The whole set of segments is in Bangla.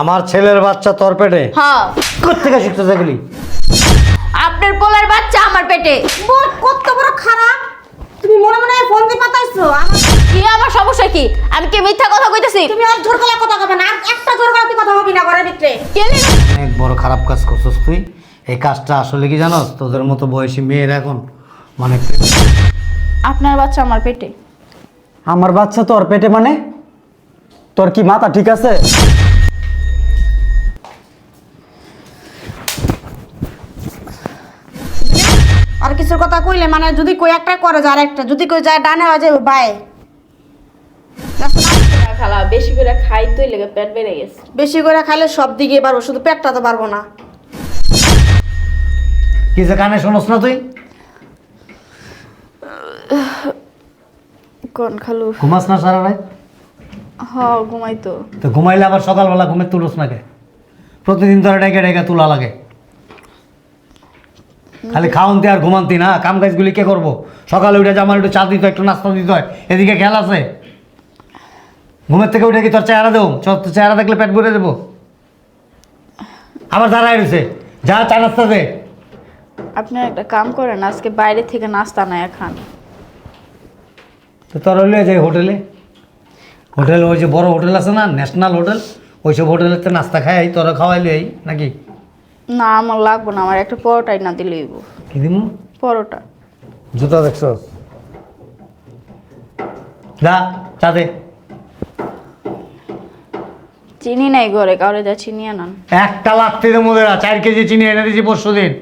আমার ছেলের বাচ্চা তোর পেটে? হ্যাঁ। কোথেকে শিখতে থাকলি আপনার পোলার বাচ্চা আমার পেটে। কত বড় খারাপ। তুমি মনে মনে ফোন দিয়ে পাতাইছো? আমার কি আমার সমস্যা কি? আমি কি মিথ্যা কথা কইতেছি? তুমি আর জোর গলা কথা কবে না। আর একটা জোর গলা তুই কথা হবি না ঘরের ভিতরে। কেলি অনেক বড় খারাপ কাজ করছিস তুই। এই কাজটা আসলে কি জানোস? তোদের মতো বয়সী মেয়ের এখন মানে আপনার বাচ্চা আমার পেটে। আমার বাচ্চা তোর পেটে মানে? তোর কি মাথা ঠিক আছে? আর কিছুর কথা কইলে মানে যদি কই একটা করে যায় আরেকটা যদি কই যায় ডানে হয় যায় বাই খালা বেশি করে খাই তুই লেগে পেট বেড়ে গেছে। বেশি করে খাইলে সব দিকে পারব শুধু পেটটা তো পারব না। কি যে কানে শোনস না তুই? কোন খালু? ঘুমাস না সারা রাত? হ ঘুমাই তো। তো ঘুমাইলে আবার সকালবেলা ঘুমে তুলস না কে প্রতিদিন তোরা ডেকে ডেকে তোলা লাগে। খালি খাওয়ান্তি আর ঘুমান্তি না কাম কাজগুলি কে করব? সকালে উঠে জামার একটু চা দিত একটু নাস্তা দিতে হয় এদিকে খেয়াল আছে? ঘুমের থেকে উঠে কি তোর চেহারা দেবো? তোর চেহারা দেখলে পেট ভরে দেবো। আবার দাঁড়ায় রয়েছে যা চা নাস্তা দে। আপনি একটা কাম করেন আজকে বাইরে থেকে নাস্তা নাই খান তো তোর হইলে যে হোটেলে? হোটেল ওই যে বড় হোটেল আছে না ন্যাশনাল হোটেল ওইসব হোটেলেতে নাস্তা খাই তোরা খাওয়াইলে নাকি? না আমার লাগবো না আমার একটা পরোটাই না দিলে হইব। কি দিমু? পরোটা। জুতা দেখছ? যা চা দে। চিনি নাই ঘরে কাউরে যা চিনি আনান। একটা লাগতে দে মোদেরা চার কেজি চিনি এনে দিয়েছি পরশু দিন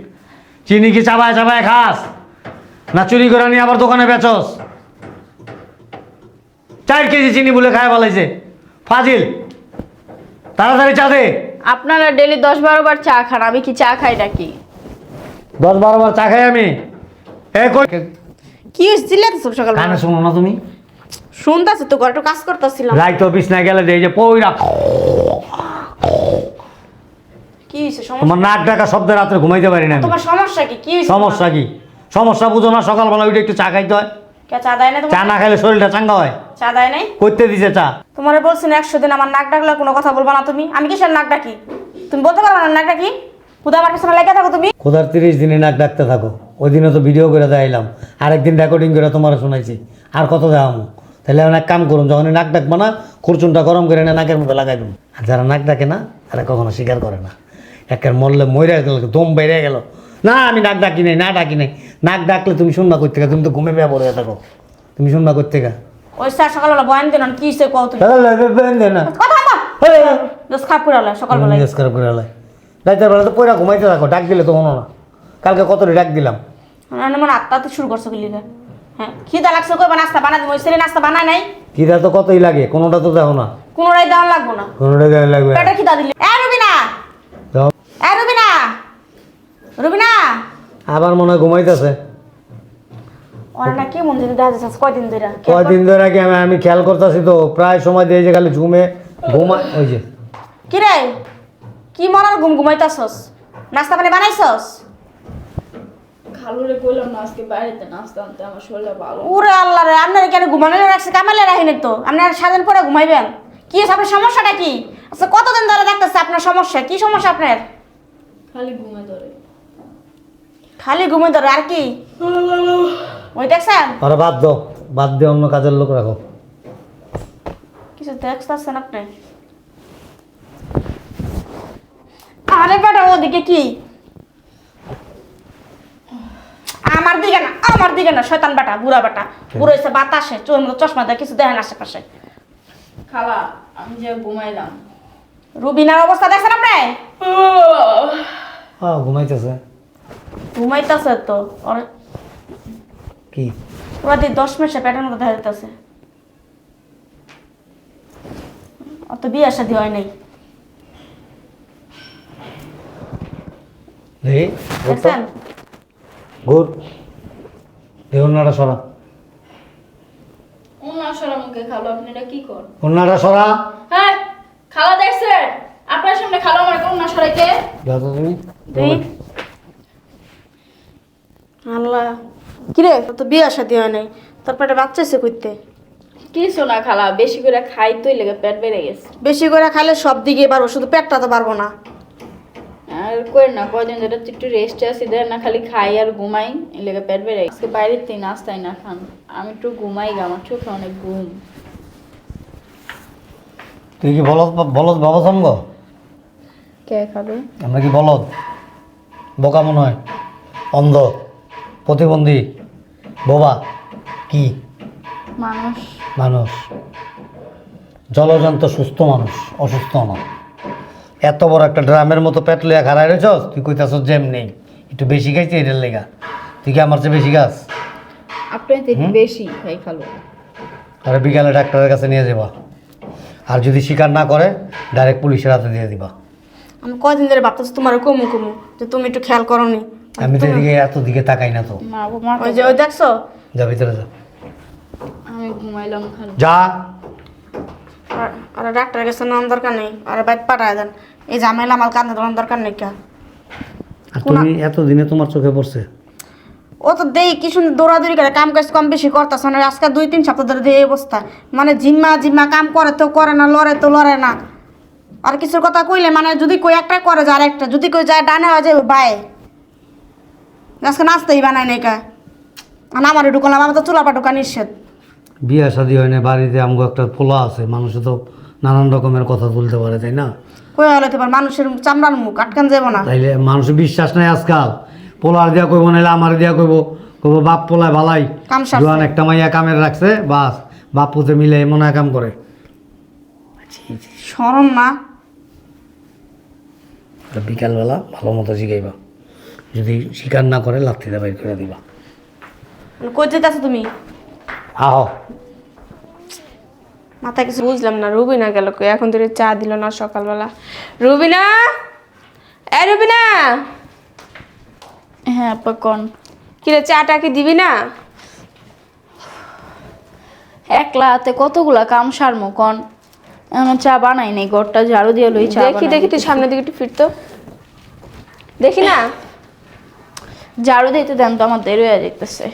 চিনি কি চাবায় চাবায় খাস? না চুরি করে নিয়ে আবার দোকানে বেচস? চার কেজি চিনি বলে খায় বলাইছে ফাজিল তাড়াতাড়ি চা দে। আপনারা ডেলি দশ বারো বার চা খান আমি কি চা খাই নাকি? দশ বারো বার চা খাই আমি। এ কই? কি হয়েছিল সব সকাল কানে শোনো না তুমি? শুনতেছো তো ঘরে একটু কাজ করতেছিলাম। রাইতো বিছনায় গেলে দিয়ে যে পইরা। কি হয়েছে সমস্যা? তোমার নাক ডাকা শব্দ ঘুমাইতে পারি না তোমার সমস্যা কি? কি হয়েছে সমস্যা কি? সমস্যা বুঝো না সকালবেলা উঠে একটু চা খাইতে হয়। কে চা দেয় না চা না খাইলে শরীরটা চাঙ্গা হয়। চা দেয় নাই? করতে দিছে চা। তোমার বলছি না একশো দিন আমার নাক ডাকলে কোনো কথা বলব না তুমি। আমি কিসের নাক ডাকি? তুমি বলতে পারো না নাক ডাকি? খুদা আমার পেছনে লেগে থাকো তুমি। খোদার তিরিশ দিনে নাক ডাকতে থাকো। ওই দিনে তো ভিডিও করে দেখাইলাম। আরেকদিন রেকর্ডিং করে তোমার শোনাইছি। আর কত দেখামো? তাহলে এক কাম করুন যখন নাক ডাকবো না খুরচুনটা গরম করে এনে নাকের মধ্যে লাগাই দেবো আর যারা নাক ডাকে না তারা কখনো স্বীকার করে না। একের মরলে মরে গেল দম বেড়ে গেল। না আমি নাক ডাকি নাই না ডাকি নাই। নাক ডাকলে তুমি শুনবা করতে গা তুমি তো ঘুমে বেয়া পড়ে থাকো। তুমি শুনবা করতে গা। ওই স্যার সকালবেলা বয়ান দিন কি হয়েছে কও তুমি? না। কথা বল। দোষ খাপ করে আলো সকালবেলায়। জিজ্ঞেস করে করে আলাই রাতের বেলা তো পয়রা ঘুমাইতে থাকো ডাক দিলে তো হনো না। কালকে কত ডাক দিলাম। মানে মনে আত্মা তো শুরু করছ কি লিগা? হ্যাঁ খিদা লাগছে কই নাস্তা বানাই ওই ছেলে নাস্তা বানায় নাই? কিরা তো কতই লাগে কোনোটা তো না। কোনোটাই দেওয়া লাগবো না। কোনোটা দেওয়া লাগবে। পেটে খিদা দিলে। এ রুবিনা! এ রুবিনা! রুবিনা! আবার মনে হয় ঘুমাইতেছে। ওরা না মন যদি দেখা যাচ্ছে কয়দিন ধরে কয়দিন ধরে আমি আমি খেয়াল করতেছি তো প্রায় সময় দিয়ে যে খালি ঘুমে ঘুমা ওই যে। কি রে? কি মরার ঘুম ঘুমাইতাছস? নাস্তা পানি বানাইছস? খালুরে কইলাম না আজকে বাইরেতে নাস্তা আনতে আমার শরীরটা ভালো ওরে আল্লাহ রে আপনার কেন ঘুমানো রাখছে কামালে রাখেনি তো। আপনার সারাদিন পরে ঘুমাইবেন। কি আপনার সমস্যাটা কি? আচ্ছা কতদিন ধরে দেখতেছে আপনার সমস্যা? কি সমস্যা আপনার? খালি ঘুমে ধরে। খালি ঘুমে ধরে আর কি? ওই দেখছেন? ওরা বাদ দাও বাদ দিয়ে অন্য কাজের লোক রাখো। কিছু দেখতেছেন আপনি? আরে বেটা ওদিকে কি? আমার দিকে না আমার দিকে না শয়তান বেটা বুড়া বেটা। বুড়ো হয়েছে বাতাসে চোর মতো চশমা দেয় কিছু দেখেন আশেপাশে। খালা আমি যে ঘুমাইলাম। রুবিনার অবস্থা দেখছেন আপনি? ঘুমাইতেছে। ঘুমাইতেছে তো ওর কি? দিয়ে দশ মাসে পেটের মতো দেখা যেতেছে অত বিয়ে শাদি হয় নাই। দেখি ঘুর তো। দেখছেন? ঘুর। দেহনাটা সরা। সরা মুখে খালো? কি কর? সরা? হ্যাঁ খালা দেখছেন আপনার সামনে খালো আমার কোন না সরাইতে? যাও তুমি আল্লাহ কিরে তো বিয়ে শাদি হয় নাই তোর পেটে বাচ্চা এসে করতে কিছু না খালা বেশি করে খাই তুই লেগে পেট বেড়ে গেছে। বেশি করে খাইলে সব দিকে পারব শুধু পেটটা তো পারব না। আর কই না কদিন ধরে একটু রেস্টে আসি দেয় না খালি খাই আর ঘুমাই এই লেগে পেট বেড়ে গেছে। বাইরের তিন নাস্তাই না খান আমি একটু ঘুমাই গা আমার চোখে অনেক ঘুম। তুই কি বলদ বলদ বাবা সঙ্গ কে খাবে? আমরা কি বলদ? বোকা মনে হয়। অন্ধ প্রতিবন্ধী। বোবা কি? মানুষ। মানুষ। জলজন্ত সুস্থ মানুষ অসুস্থ না। এত বড় একটা ড্রামের মতো পেট লইয়া খারাই রয়েছস তুই কইতাছ জেম নেই একটু বেশি খাইছি এটার লেগা। তুই কি আমার চেয়ে বেশি খাস? আপনি তো একটু বেশি খাই খালো। আর বিকালে ডাক্তারের কাছে নিয়ে যাবা। আর যদি স্বীকার না করে ডাইরেক্ট পুলিশের হাতে দিয়ে দিবা। আমি কদিন ধরে ভাবতেছি তোমার কমু কমু যে তুমি একটু খেয়াল করো নি আমি তো এদিকে এত দিকে তাকাই না তো। মা মা ওই যে ওই দেখছ? যা ভিতরে যা। আমি ঘুমাইলাম খালি। যা। আর- ডাক্তারের কাছে নেওয়ার দরকার নেই আর পাঠায় দেন। এই ঝামেলা আমার কান্দে দেওয়ার দরকার নেই কা। আর তুমি এত দিনে তোমার চোখে পড়ছে? ও তো দেই কি সুন্দর দৌড়াদৌড়ি করে কাম কাজ কম বেশি করতেছে না আজকে দুই তিন সপ্তাহ ধরে দিয়ে এই অবস্থা। মানে জিম্মা জিম্মা কাম করে তো করে না লড়ে তো লড়ে না। আর কিছুর কথা কইলে মানে যদি কই একটা করে যায় আর একটা যদি কই যায় ডানে হয়ে যায় বায়ে আজকে নাচতেই বানায় নাই কা? আর আমার ঢুকলাম আমার তো চুলাপা ঢুকা নিষেধ। বিয়ে শাদি হয় না বাড়িতে আমগো একটা পোলা আছে মানুষে তো নানান রকমের কথা তুলতে পারে তাই না? কই হলে তো মানুষের চামড়ার মুখ আটকান যাব না। তাইলে মানুষের বিশ্বাস নাই আজকাল। পোলার দিয়া কইব নাইলে আমার দিয়া কইব কইব বাপ পোলায় ভালাই। জোয়ান একটা মাইয়া কামের রাখছে বাস বাপ পুতে মিলে এমন কাম করে। সরম না? তো বিকালবেলা ভালো মতো শিখাইবা যদি স্বীকার না করে লাত্তিতে বাইর করে দিবা। কই যেতেছো তুমি? আহ। মাথায় কিছু বুঝলাম না রুবিনা গেল কই? এখন ধরে চা দিল না সকালবেলা। রুবিনা? এ রুবিনা! হ্যাঁ আপা কন? কিরে চাটা কি দিবি না? একলা হাতে কতগুলা কাম সারমো কন? এমন চা বানাই নাই ঘরটা ঝাড়ু দিয়ে লই চা দেখি দেখি তুই সামনের দিকে একটু ফিরতো। দেখি না? ঝাড়ু দিতে দেন তো আমার দেরি হয়ে যেতেছে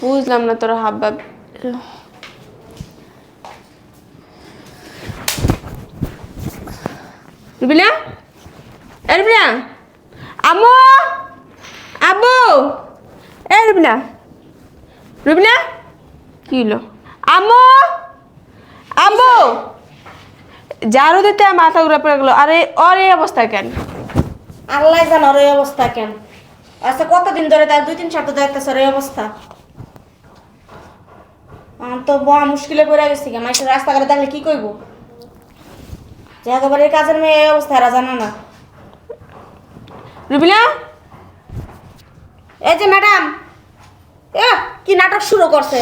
বুঝলাম না তোর হাব ভাব রুবিনা? এ রুবিনা? আব্বু? এ রুবিনা? রুবিনা? কি হলো আম্মু? আম্মু? ঝাড়ু দিতে মাথা ঘুরে পড়ে গেলো। আরে ওর এই অবস্থা কেন? আল্লাহ জানো ওর এই অবস্থা কেন। আচ্ছা কতদিন ধরে তার দুই তিন সপ্তাহ দেখতেছে ওর এই অবস্থা তো বড় মুশকিলে পড়ে গেছি গা মাইসের রাস্তাঘাটে দেখলে কি কইব? যে একেবারে কাজের মেয়ে এই অবস্থা এরা জানে না। রুবিনা এই যে ম্যাডাম এ কি নাটক শুরু করছে?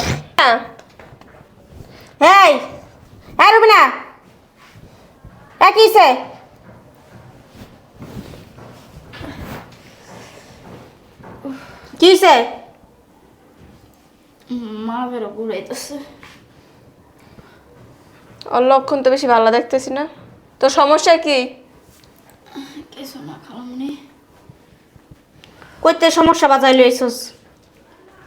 হেই হ্যাঁ রুবিনা এ কিছে কিছে মা বেরো ঘুরাইতেছে ওর লক্ষণ তো বেশি ভালো দেখতেছি না। তোর সমস্যা কি? কিছু না খালামনি কইতে সমস্যা বাজাই লইছস?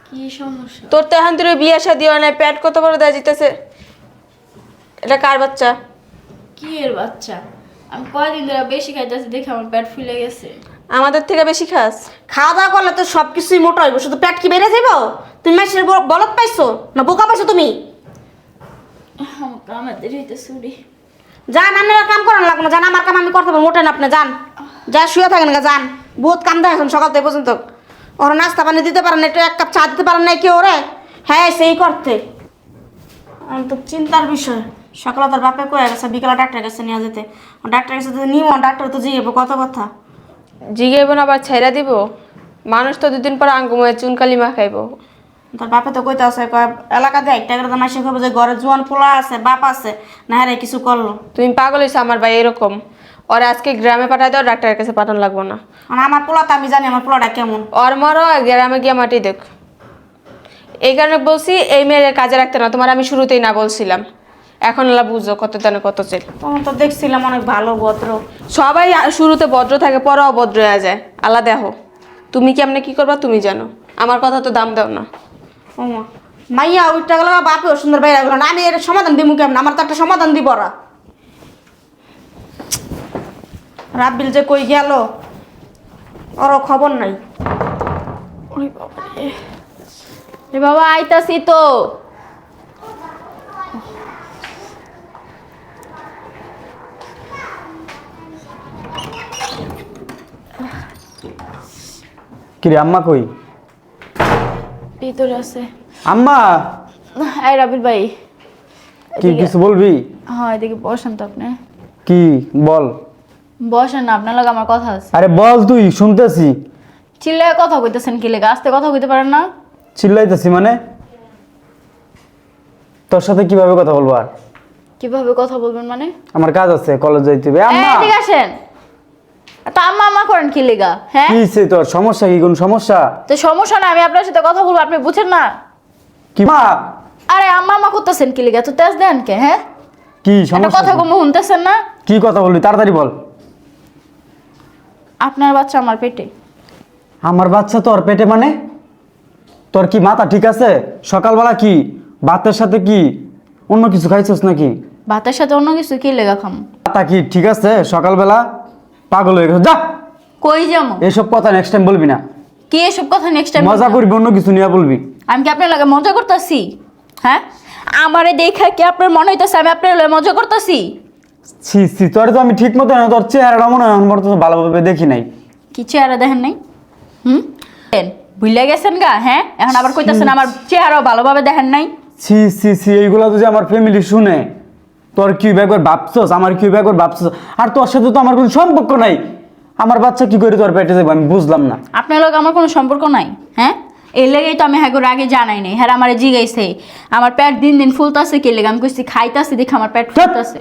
কি সমস্যা? তোর তো এখন তোর বিয়ে শাদি হয় না পেট কত বড় দেওয়া যেতেছে এটা কার বাচ্চা? কি এর বাচ্চা? আমি কয়দিন ধরে বেশি খাইতেছি দেখে আমার পেট ফুলে গেছে। আমাদের থেকে বেশি খাস। খাওয়া দাওয়া করলে তো সব কিছুই মোটা হইব শুধু পেট কি বেড়ে যাইব? তুমি মাসের ব- বলদ পাইছো? না বোকা পাইছো তুমি? আমার দেরি হইতেছে উড়ি। যান আপনারা কাম করান লাগবে না যান আমার কাম আমি করতে পারব মোটেন আপনি যান যা শুয়ে থাকেন গা যান বহুত কাম দেয় এখন সকাল থেকে পর্যন্ত। ওরা নাস্তা পানি দিতে পারেন একটু এক কাপ চা দিতে পারেন না কি ওরে? হ্যাঁ সেই করতে। আমি তো চিন্তার বিষয়। সকালে তোর বাপে কয়ে গেছে? বিকালে ডাক্তার কাছে নিয়ে যেতে। ডাক্তার কাছে নিব ডাক্তার তো জিগেবো কত কথা জিগেব না আবার ছেড়া দিব। মানুষ তো দুদিন পর আঙ্গুময়ে চুনকালি মা খাইব তোর বাপে তো কইতে আছে কয় এলাকাতে একটা করে তো মাসে খবর যে ঘরে জোয়ান পোলা আছে বাপ আছে না হ্যাঁ কিছু করল। তুমি পাগল হয়েছো আমার ভাই এরকম। ওর আজকে গ্রামে পাঠাই দাও ডাক্তারের কাছে পাঠানো লাগবো না। আর আমার পোলা তো আমি জানি আমার পোলাটা কেমন। ওর মরো গ্রামে গিয়ে মাটি দেখ। এই কারণে বলছি এই মেয়ের কাজে রাখতে না তোমার আমি শুরুতেই না বলছিলাম। এখন এলা বুঝো কত দানে কত চেল তখন তো দেখছিলাম অনেক ভালো ভদ্র। সবাই শুরুতে ভদ্র থাকে পরে অভদ্র হয়ে যায়। আল্লাহ দেখো তুমি কি কেমনে কি করবা তুমি জানো। আমার কথা তো দাম দাও না। ওমা মাইয়া উঠতে গেল বাপেও সুন্দর বাইরে গেল না আমি এর সমাধান দিব কেমন? আমার তো একটা সমাধান দিব ওরা। রাব্বিল যে কই গেল ওরও খবর নাই। রে বাবা আইতাছি তো। কিরে আম্মা কই? ভিতরে আছে। আম্মা! এই রাবিল ভাই কি কিছু বলবি? হ্যাঁ এদিকে বসেন তো আপনি। কি বল। বসেন না আপনার লগে আমার কথা আছে। আরে বল তুই শুনতেছি। চিল্লায় কথা কইতেছেন কি লেগে? আস্তে কথা কইতে পারেন না? চিল্লাইতেছি মানে? তোর সাথে কীভাবে কথা বলব আর? কীভাবে কথা বলবেন মানে? আমার কাজ আছে কলেজ যাইতে হবে। আম্মা! এদিকে আসেন। তো আম্মা আম্মা করেন কি লেগা? হ্যাঁ? কি হইছে তোর সমস্যা কি? কোন সমস্যা? তো সমস্যা না আমি আপনার সাথে কথা বলব আপনি বুঝেন না। কি মা? আরে আম্মা আম্মা করতেছেন কি লেগা? তো তেজ দেন কে হ্যাঁ? কি সমস্যা কথা? কম শুনতেছেন না? কি কথা বলবি তাড়াতাড়ি বল। আপনার বাচ্চা আমার পেটে। আমার বাচ্চা তোর পেটে মানে? তোর কি মাথা ঠিক আছে? সকালবেলা কি? ভাতের সাথে কি? অন্য কিছু খাইছিস নাকি? ভাতের সাথে অন্য কিছু কি লেগা খাম? মাথা কি ঠিক আছে? সকালবেলা পাগল হয়ে গেছে যা। কই যাব? এসব কথা নেক্সট টাইম বলবি না। কি এসব কথা নেক্সট টাইম মজা করবি অন্য কিছু নিয়ে বলবি। আমি কি আপনার লাগে মজা করতেছি? হ্যাঁ? আমারে দেখা কি আপনার মনে হইতেছে আমি আপনার লগে মজা করতেছি? ছি ছি তোর তো আমি ঠিক মতো না তোর চেহারাটা মনে হয় আমার তো ভালোভাবে দেখি নাই। কি চেহারা দেখেন নাই? হুম? ভুলে গেছেন গা হ্যাঁ? এখন আবার কইতাছেন আমার চেহারাও ভালোভাবে দেখেন নাই? ছি ছি ছি এইগুলো যদি আমার ফ্যামিলি শুনে তোর কি ব্যাগর ভাবছস? আমার কি ব্যাগর ভাবছস? আর তোর সাথে তো আমার কোনো সম্পর্ক নাই। আমার বাচ্চা কি করে তোর পেটে যাব আমি বুঝলাম না। আপনার লোক আমার কোনো সম্পর্ক নাই হ্যাঁ? এই লেগেই তো আমি হ্যাঁ আগে জানাই নাই। হ্যাঁ আমার জিগাইছে। আমার পেট দিন দিন ফুলতাছে কে লেগে? আমি কইছি খাইতাছি দেখে আমার পেট ফুলতাছে।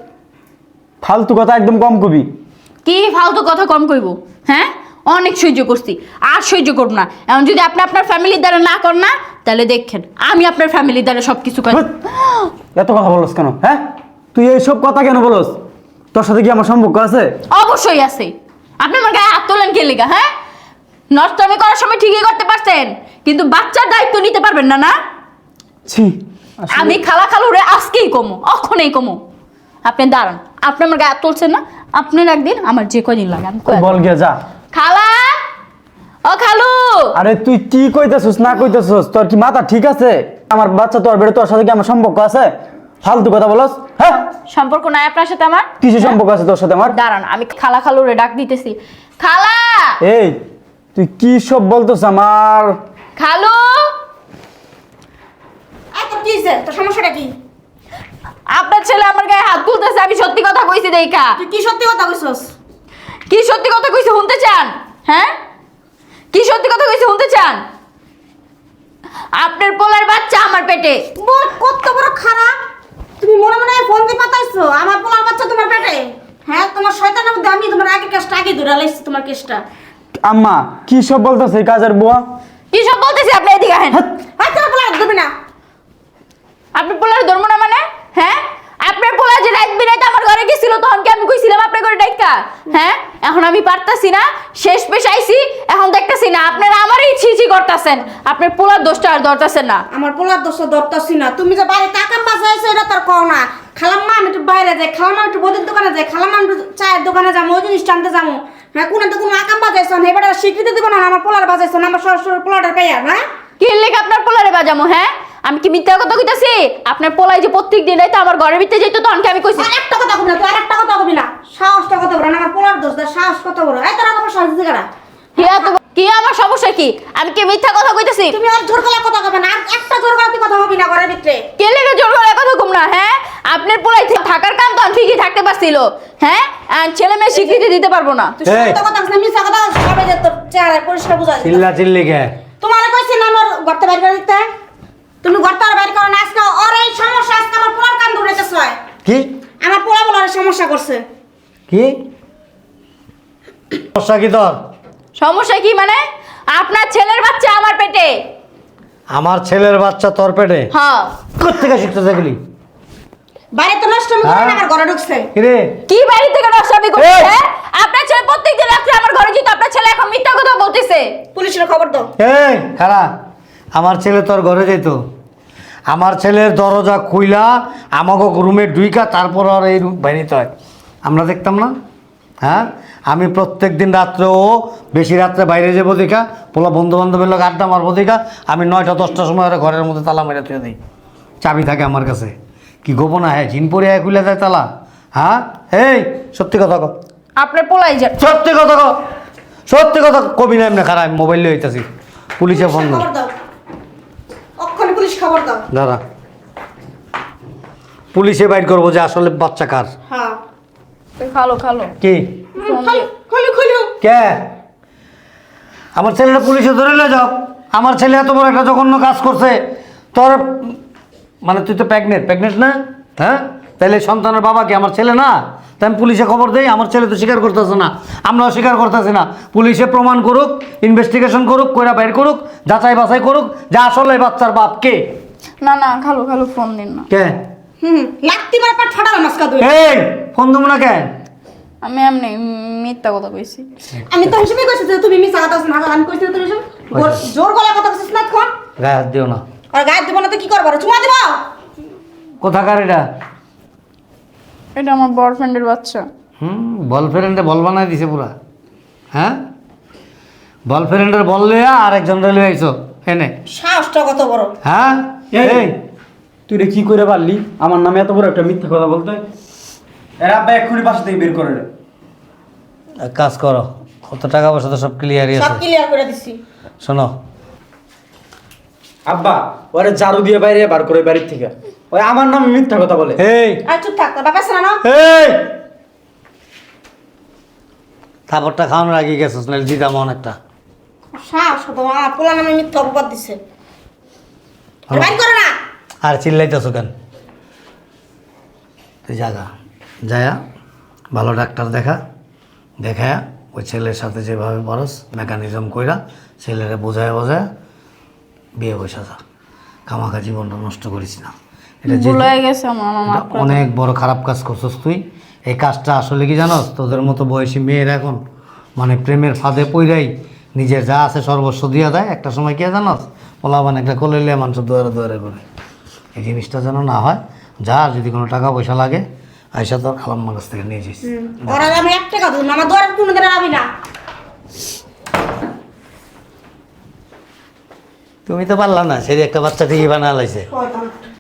ফালতু কথা একদম কম কবি। কি ফালতু কথা কম কইব হ্যাঁ? অনেক সহ্য করছি আর সহ্য করব না। এখন যদি আপনি আপনার ফ্যামিলির দ্বারা না কর না তাহলে দেখেন আমি আপনার ফ্যামিলির দ্বারা সব কিছু করি এত কথা বলস কেন হ্যাঁ? তুই এইসব কথা কেন বলস? তোর সাথে কি আমার সম্পর্ক আছে? অবশ্যই আছে। আপনি আমার গায়ে হাত তোলেন কে লেগা হ্যাঁ? নষ্টমি করার সময় ঠিকই করতে পারছেন কিন্তু বাচ্চার দায়িত্ব নিতে পারবেন না না? ছি আসলে- আমি খালা খালু রে আজকেই কমো অখনেই কমো। আপনি দাঁড়ান আপনি আমার গায়ে হাত তুলছেন না আপনার একদিন আমার যে কদিন লাগে আমি কয়ে বল গিয়া যা। খালা! ও খালু! আরে তুই কি কইতেছস না কইতেছস? তোর কি মাথা ঠিক আছে? আমার বাচ্চা তোর বেড়ে তোর সাথে কি আমার সম্পর্ক আছে? ফালতু কথা বলস হ্যাঁ? সম্পর্ক নাই আপনার সাথে আমার? কিছু সম্পর্ক আছে তোর সাথে আমার? দাঁড়ান আমি খালা খালু রে ডাক দিতেছি। খালা! এই তুই কি সব বলতেছ আমার? খালু! এই তোর কি হইছে? তোর সমস্যাটা কি? আপনার ছেলে আমার গায়ে হাত তুলতেছে আমি সত্যি কথা কইছি দেখা। তুই কি সত্যি কথা কইছস? কি সত্যি কথা কইছি শুনতে চান? হ্যাঁ? কি সত্যি কথা কইছি শুনতে চান? আপনার পোলার বাচ্চা আমার পেটে। বোর কত বড় খারাপ। তুমি মনে মনে ফোন দিয়ে পাতাইছো? আমার পোলার বাচ্চা তোমার পেটে? হ্যাঁ তোমার শয়তানের মধ্যে আমি তোমার আগে কেসটা আগে ধরে লাইছি তোমার কেসটা। আম্মা কি সব বলতেছে কাজের বুয়া? কি সব বলতেছি আপনি এদিকে আহেন? হ্যাঁ। তোর পোলার দেবে না। আপনি পোলার ধরবো না মানে? হ্যাঁ? আপনার পোলা যে রাত বিরাইতে আমার ঘরে গেছিল তখন কি আমি কইছিলাম আপনার ঘরে ডাইকা? হ্যাঁ? এখন আমি পারতাছি না শেষ পেশ আইছি এখন দেখতাছি না আপনারা আমারই ছিছি করতেছেন। আপনার পোলার দোষটা আর ধরতেছেন না। আমার পোলার দোষ ধরতেছি না। তুমি যে বাড়ি টাকা বাঁচাইছো এটা তোর কও না। খালাম্মা আমি একটু বাইরে যাই। খালাম্মা একটু বদির দোকানে যাই। খালাম্মা একটু চায়ের দোকানে যাব ওই জিনিসটা আনতে যাব। হ্যাঁ কোনো তো কোনো আকাম বাজাইছো না এবার স্বীকৃতি দিব না। আমার পোলার বাজাইছো না আমার শ্বশুর পোলারের পাইয়া না? কি লেগে আপনার পোলারে বাজামো হ্যাঁ? আমি কি মিথ্যা কথা কইতাছি? আপনার পোলাই যে প্রত্যেক দিন রাইতে আমার ঘরের ভিতরে যেত কি আমি কইছি? আর একটা কথা কবি না তুই আর একটা কথা কবি না। সাহসটা কত বড়? না আমার পোলার দোষ দেয় সাহস কত বড়? এই তোর আমার সাহস দিকে কি এত কি আমার সমস্যা কি? আমি কি মিথ্যা কথা কইতাছি? তুমি আর জোর গলা কথা কবে না? আর একটা জোর গলা কথা হবি না ঘরের ভিতরে? কে লেগে জোর করে কথা কম না হ্যাঁ? আপনার পোলাই থাকার কাম তো ঠিকই থাকতে পারছিল হ্যাঁ? আর ছেলে মেয়ে স্বীকৃতি দিতে পারব না। তুই। সত্য কথা কইছিস মিছা কথা সবাই যে তোর চেহারা পরিষ্কার বুঝা যায়। চিল্লা চিল্লি কে? তোমার কইছি না আমার ঘরতে বাইরে দিতে। তুমি ঘরতে আর বাইরে করো না আজকে ওর এই সমস্যা আজকে আমার পোলার কান ধরেছে ছয় কি? আমার পোলা বলার সমস্যা করছে। কি? সমস্যা কি তোর? সমস্যা কি মানে? আপনার ছেলের বাচ্চা আমার পেটে। আমার ছেলের বাচ্চা তোর পেটে? হ্যাঁ। কোথেকে শিখতে থাকলি বাইরে তো নষ্ট করে হ্যাঁ? আমার ঘরে ঢুকছে? কিরে? কি বাড়ি থেকে নষ্টামি করছে? এই! হ্যাঁ? আপনার ছেলে প্রত্যেকদিন রাত্রে আমার ঘরে যেত আপনার ছেলে এখন মিথ্যা কথা বলতেছে। পুলিশের খবর দাও। এই খারা আমার ছেলে তোর ঘরে যেত আমার ছেলের দরজা খুইলা আমাকে রুমে ডুইকা তারপর আর এই রুম বাইরিতে হয় আমরা দেখতাম না? হ্যাঁ? আমি প্রত্যেক দিন রাত্রে ও বেশি রাত্রে বাইরে যাব দেখা পোলা বন্ধু বান্ধবের লোক আড্ডা মারবো দেখা আমি নয়টা দশটার সময় ওরা ঘরের মধ্যে তালা মেরে তুলে দিই। চাবি থাকে আমার কাছে। কি গোপন হ্যাঁ ঝিন পরে হ্যাঁ খুলে দেয় তালা। হ্যাঁ? এই সত্যি কথা কো আপনার পোলাই যা সত্যি কথা কো সত্যি কথা কবি না এমনি খারাপ মোবাইল লিয়ে হইতাছি পুলিশে ফোন দাও খবর দাও অক্ষণে পুলিশ খবর দাও। দাদা পুলিশে বাইর করব যে আসলে বাচ্চা কার? হ্যাঁ। খালো খালো। কি? খুলু খুলু কে? আমার ছেলেটা পুলিশে ধরে নিয়ে যাও। আমার ছেলে এত বড় একটা জঘন্য কাজ করছে। তোর মানে তুই তো প্রেগনেন্ট প্রেগনেন্ট না? হ্যাঁ? তাহলে সন্তানের বাবা কি আমার ছেলে না? তাই আমি পুলিশে খবর দেই আমার ছেলে তো স্বীকার করতেছে না। আমরাও স্বীকার করতেছি না। পুলিশে প্রমাণ করুক ইনভেস্টিগেশন করুক কইরা বাইর করুক যাচাই বাছাই করুক যে আসলে বাচ্চার বাপ। কে? না না খালো খালো ফোন দিন না। কে? হুম লাত্তি মার পাট ফাটালাম আজকে দুই এই ফোন দেবো না কেন? আমি এমনি মিথ্যা কথা কইছি। আমি তো হিসেবে কইছি যে তুমি মিছা কথা না আমি কইছি তুমি জোর- জোর গলা কথা কইছিস না তখন গায়ে হাত দিও না। আর গায়ে দিব না তো কি করব? চুমা দিব? কোথাকার এটা? এটা আমার বয়ফ্রেন্ডের বাচ্চা। হুম বল ফ্রেন্ডে বল বানাই দিছে পুরা। হ্যাঁ? বল ফ্রেন্ডের বল লইয়া আর একজন লইয়া আইছো। এনে। সাহসটা কত বড়? হ্যাঁ? এই, তুই রে কি করে পারলি? আমার নামে এত বড় একটা মিথ্যা কথা বলতে? এর আব্বা এক্ষুনি বাসা থেকে বের করে রে এক কাজ করো কত টাকা পয়সা তো সব ক্লিয়ারই আছে। সব ক্লিয়ার করে দিছি। শোনো আব্বা ওরে জারু দিয়ে বাইরে বার করে বাড়ির থেকে। ওই আমার নামে মিথ্যা কথা বলে। এই আর চুপ থাক বাবা আছে না এই থাপড়টা খাওয়ানোর আগে গেছিস নাহলে দিতাম অনেকটা। সাহস আমার পোলা নামে মিথ্যা অপবাদ দিছে। বাইর করে না। আর চিল্লাইতেছো কেন? তুই জাগা যায়া ভালো ডাক্তার দেখা দেখায়া ওই ছেলের সাথে যেভাবে বরস মেকানিজম কইরা ছেলেরা বোঝায় বোঝায় বিয়ে বসে যা খামাখা জীবনটা নষ্ট করিস না। এটা যে ভুলে গেছে আমার আমার এটা অনেক বড় খারাপ কাজ করছিস তুই। এই কাজটা আসলে কি জানোস? তোদের মতো বয়সী মেয়ের এখন মানে প্রেমের ফাঁদে পইরাই নিজের যা আছে সর্বস্ব দিয়া দেয়। একটা সময় কে জানোস? পোলা মানে একটা কোলে লিয়ে মানুষ দুয়ারে দুয়ারে করে এই জিনিসটা যেন না হয় যা যদি কোনো টাকা পয়সা লাগে আইসা তোর খালাম্মার কাছ থেকে নিয়ে যাইস। ওরা আমি এক টাকা দিন আমার দুয়ারে কোনো দিন আবি না। তুমি তো পারলা না সেই একটা বাচ্চা ঠিকই বানা লাইছে।